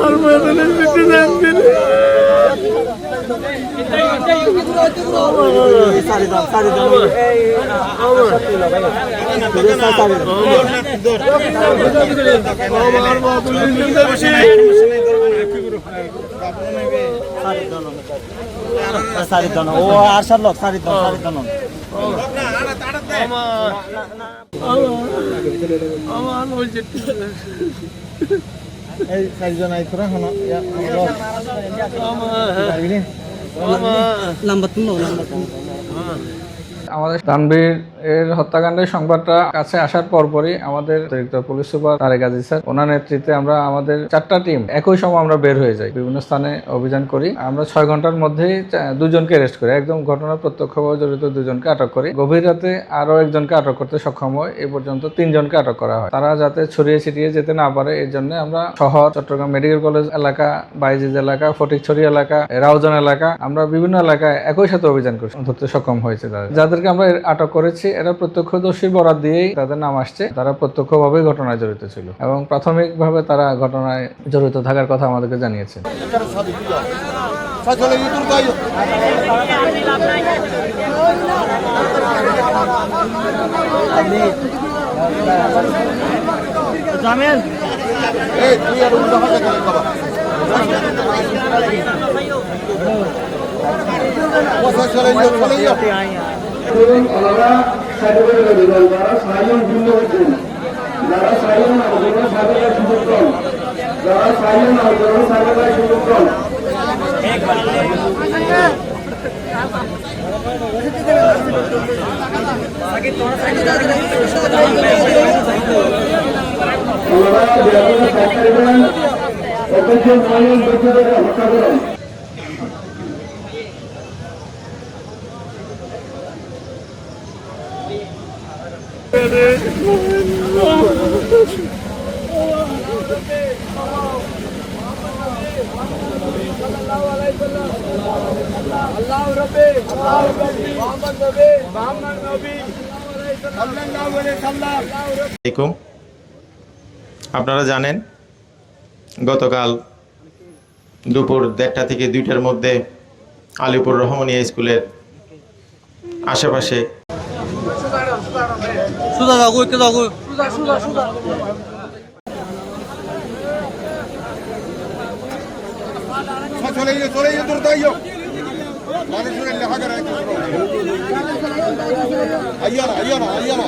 আমার বেদনা দিতে যাচ্ছি আমার বাবুল যাচ্ছি ও আর দাও আমার বলছে এই চারজন আই তোরা আমাদের তানভীর এর হত্যাকাণ্ডের সংবাদটা কাছে আসার পরপরই আমাদের অতিরিক্ত police super Tarek Aziz sir, ওনার নেতৃত্বে আমরা আমাদের চারটা টিম একই সময় আমরা বের হয়ে যাই। বিভিন্ন স্থানে অভিযান করি। আমরা ছয় ঘণ্টার মধ্যেই দুজনকে অ্যারেস্ট করি। একদম ঘটনার প্রত্যক্ষভাবে জড়িত দুজনকে আটক করি। গভীর রাতে আরও একজনকে আটক করতে সক্ষম হয় এই পর্যন্ত তিনজনকে আটক করা হয়। তারা যাতে ছড়িয়ে ছিটিয়ে যেতে না পারে, এর জন্য আমরা শহর, চট্টগ্রাম মেডিকেল কলেজ এলাকা বাইজিজ এলাকা, ফটিকছড়ি এলাকা, রাউজান এলাকা, আমরা বিভিন্ন এলাকায় একই সাথে অভিযান করছি ধরতে সক্ষম হয়েছে তারা। যাদেরকে আমরা আটক করেছি এরা প্রত্যক্ষদর্শীর বরাত দিয়েই তাদের নাম আসছে। তারা প্রত্যক্ষভাবে ঘটনায় জড়িত ছিল এবং প্রাথমিকভাবে তারা ঘটনায় জড়িত থাকার কথা আমাদেরকে জানিয়েছে। জামেল। সার্টিফিকেট দিবেন যারা সাইলেন্ট ভিন্ন হচ্ছেন যারা সাইলেন্ট না হচ্ছেন সার্টিফিকেট সুযোগ কম যারা সাইলেন্ট না হচ্ছেন সার্টিফিকেট সুযোগ কম ওনারা ব্যাপক সরকারি অথচ সাইলেন্ট ব্যক্তিদের হত্যা করেন আপনারা জানেন গতকাল দুপুর দেড়টা থেকে দুইটার মধ্যে আলিপুর রহমানিয়া স্কুলের আশেপাশে সুদা দাও কই দাও কই Ayana, ayana, ayana.